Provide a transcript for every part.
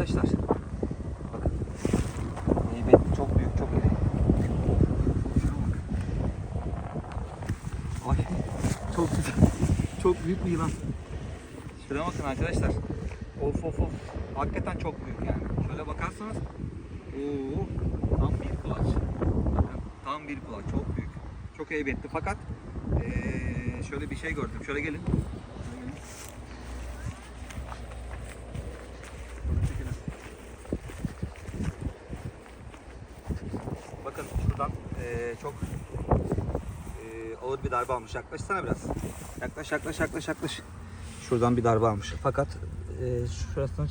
arkadaşlar. Bakın. Heybetli çok büyük çok iri. Ay çok güzel. Çok büyük bir yılan. Şuna bakın arkadaşlar. Of of of. Hakikaten çok büyük yani. Şöyle bakarsanız. Oo, tam bir kulaç. Tam bir kulaç. Çok büyük. Çok heybetli fakat eee, şöyle bir şey gördüm. Şöyle gelin. Şöyle gelin. Şöyle çekelim. Bakın eee, çok eee, ağır bir darbe almış. Yaklaşsana biraz. Yaklaş yaklaş yaklaş yaklaş. Şuradan bir darbe almış. Fakat eee şurasını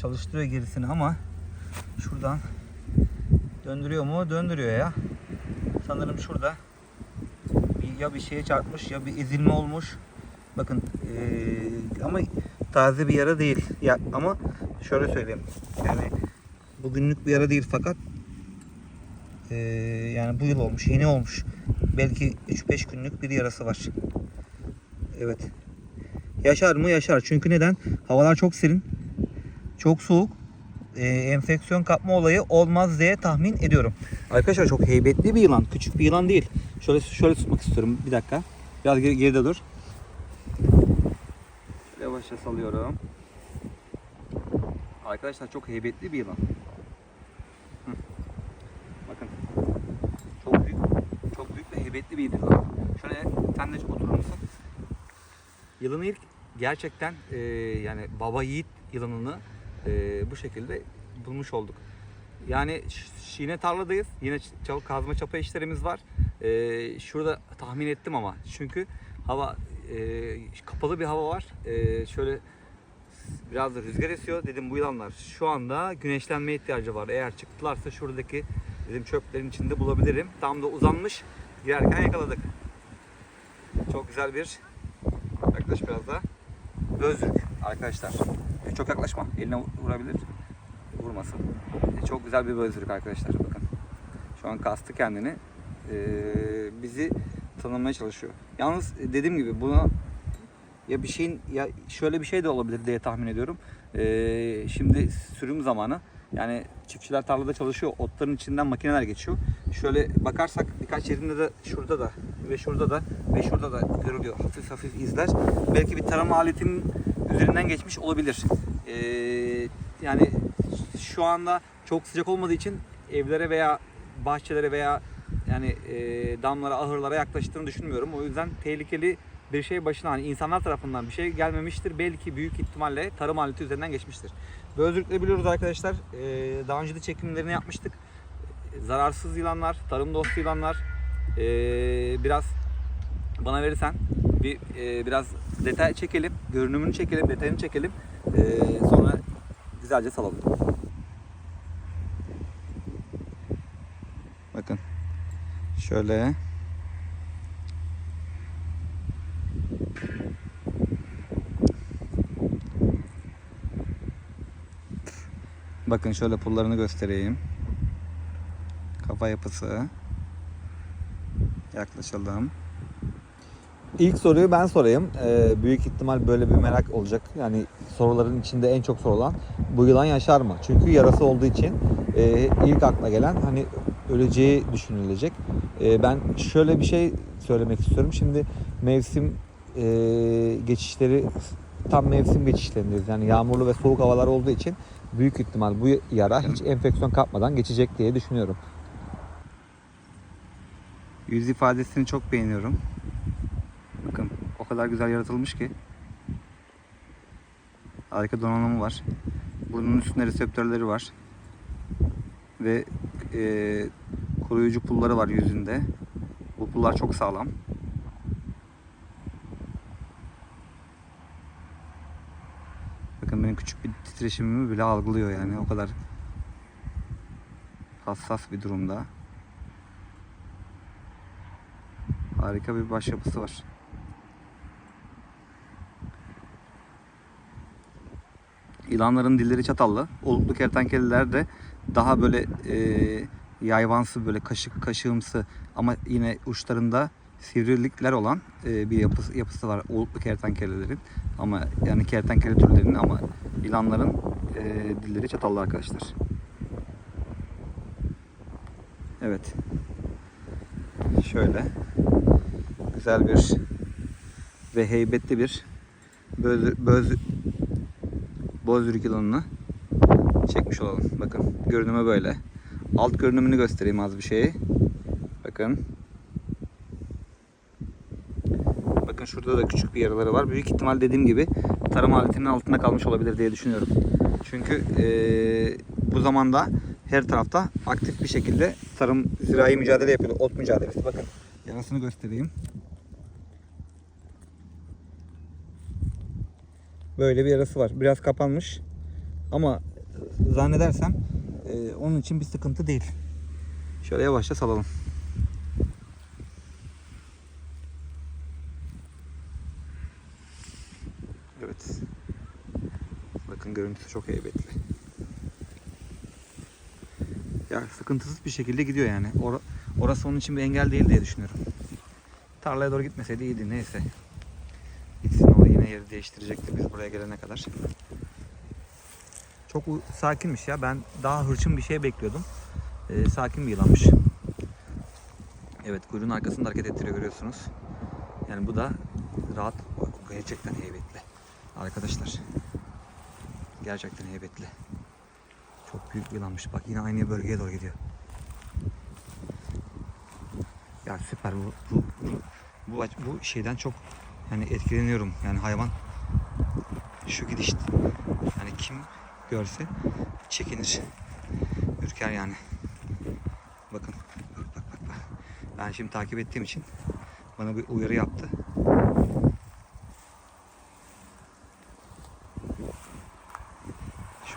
çalıştırıyor gerisini ama şuradan döndürüyor mu? Döndürüyor ya. Sanırım şurada ya bir şeye çarpmış ya bir ezilme olmuş. Bakın eee, ama taze bir yara değil. Ya ama şöyle söyleyeyim. Yani bugünlük bir yara değil fakat eee, yani bu yıl olmuş, yeni olmuş. Belki 3-5 günlük bir yarası var. Evet. Yaşar mı? Yaşar. Çünkü neden? Havalar çok serin. Çok soğuk. Ee, enfeksiyon kapma olayı olmaz diye tahmin ediyorum. Arkadaşlar çok heybetli bir yılan. Küçük bir yılan değil. Şöyle şöyle tutmak istiyorum. Bir dakika. Biraz geri, geride dur. Yavaşça salıyorum. Arkadaşlar çok heybetli bir yılan. Hı. Bakın. Çok büyük. Heybetli bir yılan. Şöyle sen de oturur musun? Yılanı ilk gerçekten e, yani baba yiğit yılanını e, bu şekilde bulmuş olduk. Yani yine tarladayız. Yine ç- çal- kazma çapa işlerimiz var. E, şurada tahmin ettim ama çünkü hava e, kapalı bir hava var. E, şöyle biraz da rüzgar esiyor. Dedim bu yılanlar şu anda güneşlenmeye ihtiyacı var. Eğer çıktılarsa şuradaki dedim çöplerin içinde bulabilirim. Tam da uzanmış. Girerken yakaladık. Çok güzel bir Yaklaş biraz daha. Gözlük arkadaşlar. Çok yaklaşma. Eline vurabilir. Vurmasın. E, çok güzel bir gözlük arkadaşlar. Bakın. Şu an kastı kendini. E, bizi tanımaya çalışıyor. Yalnız e, dediğim gibi buna ya bir şeyin ya şöyle bir şey de olabilir diye tahmin ediyorum. E, şimdi sürüm zamanı. Yani çiftçiler tarlada çalışıyor. Otların içinden makineler geçiyor. Şöyle bakarsak birkaç yerinde de şurada da ve şurada da ve şurada da görülüyor. Hafif hafif izler. Belki bir tarama aletinin üzerinden geçmiş olabilir. Ee, yani şu anda çok sıcak olmadığı için evlere veya bahçelere veya yani e, damlara, ahırlara yaklaştığını düşünmüyorum. O yüzden tehlikeli bir şey başına hani insanlar tarafından bir şey gelmemiştir. Belki büyük ihtimalle tarım aleti üzerinden geçmiştir. Gözlükle biliyoruz arkadaşlar. Ee, daha önce de çekimlerini yapmıştık. Zararsız yılanlar, tarım dostu yılanlar. Ee, biraz bana verirsen bir e, biraz detay çekelim, görünümünü çekelim, detayını çekelim. Ee, sonra güzelce salalım. Bakın. Şöyle. Bakın şöyle pullarını göstereyim. Kafa yapısı. Yaklaşalım. İlk soruyu ben sorayım. Ee, büyük ihtimal böyle bir merak olacak. Yani soruların içinde en çok sorulan bu yılan yaşar mı? Çünkü yarası olduğu için e, ilk akla gelen hani öleceği düşünülecek. E, ben şöyle bir şey söylemek istiyorum. Şimdi mevsim e, geçişleri tam mevsim geçişlerindeyiz. Yani yağmurlu ve soğuk havalar olduğu için büyük ihtimal bu yara hiç enfeksiyon kapmadan geçecek diye düşünüyorum. Yüz ifadesini çok beğeniyorum. Bakın o kadar güzel yaratılmış ki. Harika donanımı var. Burnunun üstünde reseptörleri var. Ve e, koruyucu pulları var yüzünde. Bu pullar çok sağlam. Bakın benim küçük bir titreşimimi bile algılıyor yani o kadar hassas bir durumda. Harika bir başyapısı var. Yılanların dilleri çatallı. Oluklu kertenkeleler de daha böyle e, yayvansı böyle kaşık kaşığımsı ama yine uçlarında sivrilikler olan e, bir yapısı, yapısı var oluklu kertenkelelerin ama yani kertenkele türlerinin ama yılanların e, dilleri çatallı arkadaşlar. Evet. Şöyle güzel bir ve heybetli bir böz, böz, bozürük yılanını çekmiş olalım. Bakın görünümü böyle. Alt görünümünü göstereyim az bir şeyi. Bakın. Bakın şurada da küçük bir yaraları var. Büyük ihtimal dediğim gibi tarım aletinin altında kalmış olabilir diye düşünüyorum. Çünkü eee, bu zamanda her tarafta aktif bir şekilde tarım zirai mücadele yapıyordu. Ot mücadelesi. Bakın yarasını göstereyim. Böyle bir yarası var. Biraz kapanmış. Ama zannedersem eee, onun için bir sıkıntı değil. Şöyle yavaşça salalım. Evet. Bakın görüntüsü çok heybetli. Ya sıkıntısız bir şekilde gidiyor yani. Or- orası onun için bir engel değil diye düşünüyorum. Tarlaya doğru gitmeseydi iyiydi neyse. Gitsin o yine yeri değiştirecekti biz buraya gelene kadar. Çok sakinmiş ya. Ben daha hırçın bir şey bekliyordum. Ee, sakin bir yılanmış. Evet kuyruğun arkasında hareket ettiriyor görüyorsunuz. Yani bu da rahat. Gerçekten heybetli. Arkadaşlar. Gerçekten heybetli. Çok büyük bir yılanmış. Bak yine aynı bölgeye doğru gidiyor. Ya süper bu bu bu, bu, bu şeyden çok yani etkileniyorum. Yani hayvan şu gidiş yani kim görse çekinir. Ürker yani. Bakın bak bak bak. bak. Ben şimdi takip ettiğim için bana bir uyarı yaptı.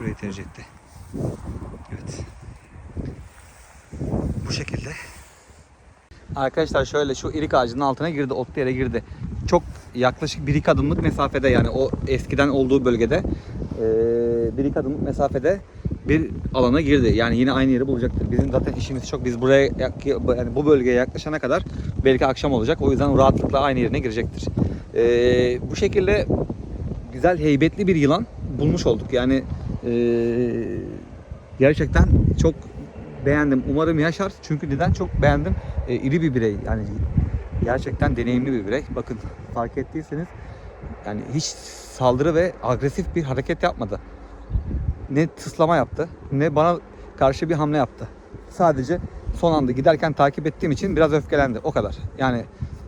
Şurayı tercih etti. Evet. Bu şekilde. Arkadaşlar şöyle şu irik ağacının altına girdi, otlu yere girdi. Çok yaklaşık bir iki adımlık mesafede yani o eskiden olduğu bölgede eee, bir iki adımlık mesafede bir alana girdi. Yani yine aynı yeri bulacaktır. Bizim zaten işimiz çok. Biz buraya yani bu bölgeye yaklaşana kadar belki akşam olacak. O yüzden rahatlıkla aynı yerine girecektir. Eee, bu şekilde güzel heybetli bir yılan bulmuş olduk. Yani eee, gerçekten çok beğendim. Umarım yaşar. Çünkü neden çok beğendim? E, iri bir birey. Yani gerçekten deneyimli bir birey. Bakın fark ettiyseniz yani hiç saldırı ve agresif bir hareket yapmadı. Ne tıslama yaptı, ne bana karşı bir hamle yaptı. Sadece son anda giderken takip ettiğim için biraz öfkelendi. O kadar. Yani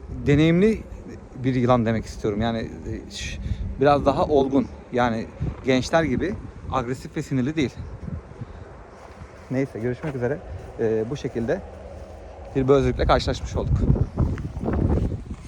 deneyimli bir yılan demek istiyorum. Yani e, biraz daha olgun. Yani gençler gibi agresif ve sinirli değil. Neyse görüşmek üzere. Ee, bu şekilde bir bözlükle karşılaşmış olduk.